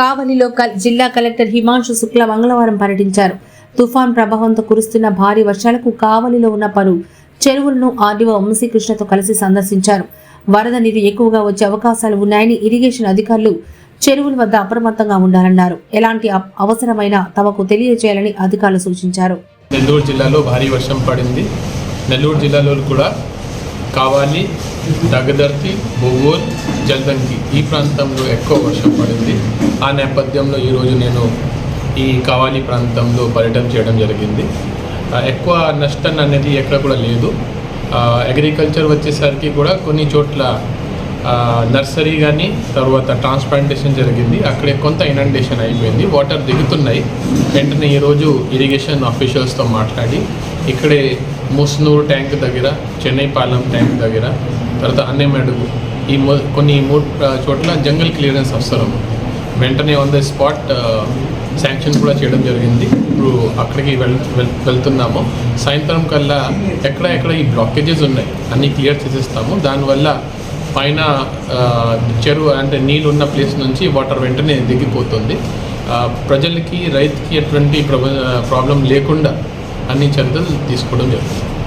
కావలిలో కల్- జిల్లా కలెక్టర్ హిమాంశు శుక్ల మంగళవారం పర్యటించారు. తుఫాన్ ప్రభావంతో కురుస్తున్న భారీ వర్షాలకు కావలిలో ఉన్న పలు చెరువులను ఆర్డీఓ వంశీకృష్ణతో కలిసి సందర్శించారు. వరద నీరు ఎక్కువగా వచ్చే అవకాశాలు ఉన్నాయని ఇరిగేషన్ అధికారులు చెరువుల వద్ద అప్రమత్తంగా ఉండాలన్నారు. ఎలాంటి అప్- అవసరమైన తమకు తెలియజేయాలని అధికారులు సూచించారు. నెల్లూరు జిల్లాలో భారీ వర్షం పడింది. నెల్లూరు జిల్లాలో కూడా కావాలి దగ్గదర్తి బొగోల్ జల్దంకి. ఈ ప్రాంతంలో ఎక్కువ వర్షం పడింది. ఆ నేపథ్యంలో ఈరోజు నేను ఈ కావాలి ప్రాంతంలో పర్యటన చేయడం జరిగింది. ఎక్కువ నష్టం అనేది ఎక్కడ కూడా లేదు. అగ్రికల్చర్ వచ్చేసరికి కూడా కొన్ని చోట్ల నర్సరీ కానీ తర్వాత ట్రాన్స్ప్లాంటేషన్ జరిగింది. అక్కడే కొంత ఇనండేషన్ అయిపోయింది. వాటర్ దిగుతున్నాయి. వెంటనే ఈరోజు ఇరిగేషన్ ఆఫీషియల్స్తో మాట్లాడి ఇక్కడే ముస్నూరు ట్యాంక్ దగ్గర చెన్నైపాలెం ట్యాంక్ దగ్గర తర్వాత అన్నెమెడుగు ఈ మొ- కొన్ని మూడు చోట్ల జంగల్ క్లియరెన్స్ అవసరం. వెంటనే ఆన్ ద స్పాట్ శాంక్షన్ కూడా చేయడం జరిగింది. ఇప్పుడు అక్కడికి వెళ్ వెళ్- వెళ్తున్నాము. సాయంత్రం కల్లా ఎక్కడ ఎక్కడ ఈ బ్లాకేజెస్ ఉన్నాయి అన్నీ క్లియర్ చేసేస్తాము. దానివల్ల పైన చెరువు అంటే నీళ్ళు ఉన్న ప్లేస్ నుంచి వాటర్ వెంటనే దిగిపోతుంది. ప్రజలకి రైతుకి ఎటువంటి ప్రాబ్లం లేకుండా అన్ని చర్యలు తీసుకోవడం జరుగుతుంది.